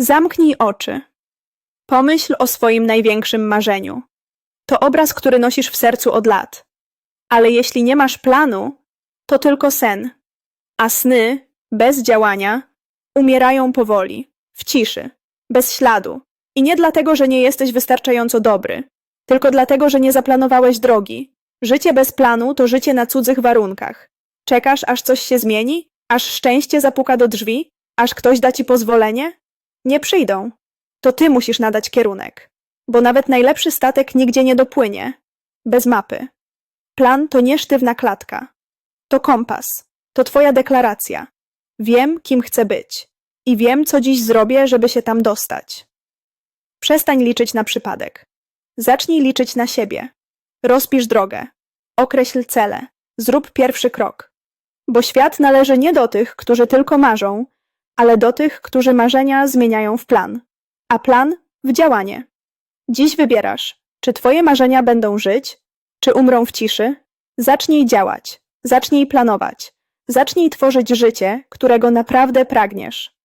Zamknij oczy. Pomyśl o swoim największym marzeniu. To obraz, który nosisz w sercu od lat. Ale jeśli nie masz planu, to tylko sen. A sny, bez działania, umierają powoli, w ciszy, bez śladu. I nie dlatego, że nie jesteś wystarczająco dobry, tylko dlatego, że nie zaplanowałeś drogi. Życie bez planu to życie na cudzych warunkach. Czekasz, aż coś się zmieni? Aż szczęście zapuka do drzwi? Aż ktoś da ci pozwolenie? Nie przyjdą. To ty musisz nadać kierunek. Bo nawet najlepszy statek nigdzie nie dopłynie. Bez mapy. Plan to nie sztywna klatka. To kompas. To twoja deklaracja. Wiem, kim chcę być. I wiem, co dziś zrobię, żeby się tam dostać. Przestań liczyć na przypadek. Zacznij liczyć na siebie. Rozpisz drogę. Określ cele. Zrób pierwszy krok. Bo świat należy nie do tych, którzy tylko marzą, ale do tych, którzy marzenia zmieniają w plan, a plan w działanie. Dziś wybierasz, czy twoje marzenia będą żyć, czy umrą w ciszy. Zacznij działać, zacznij planować, zacznij tworzyć życie, którego naprawdę pragniesz.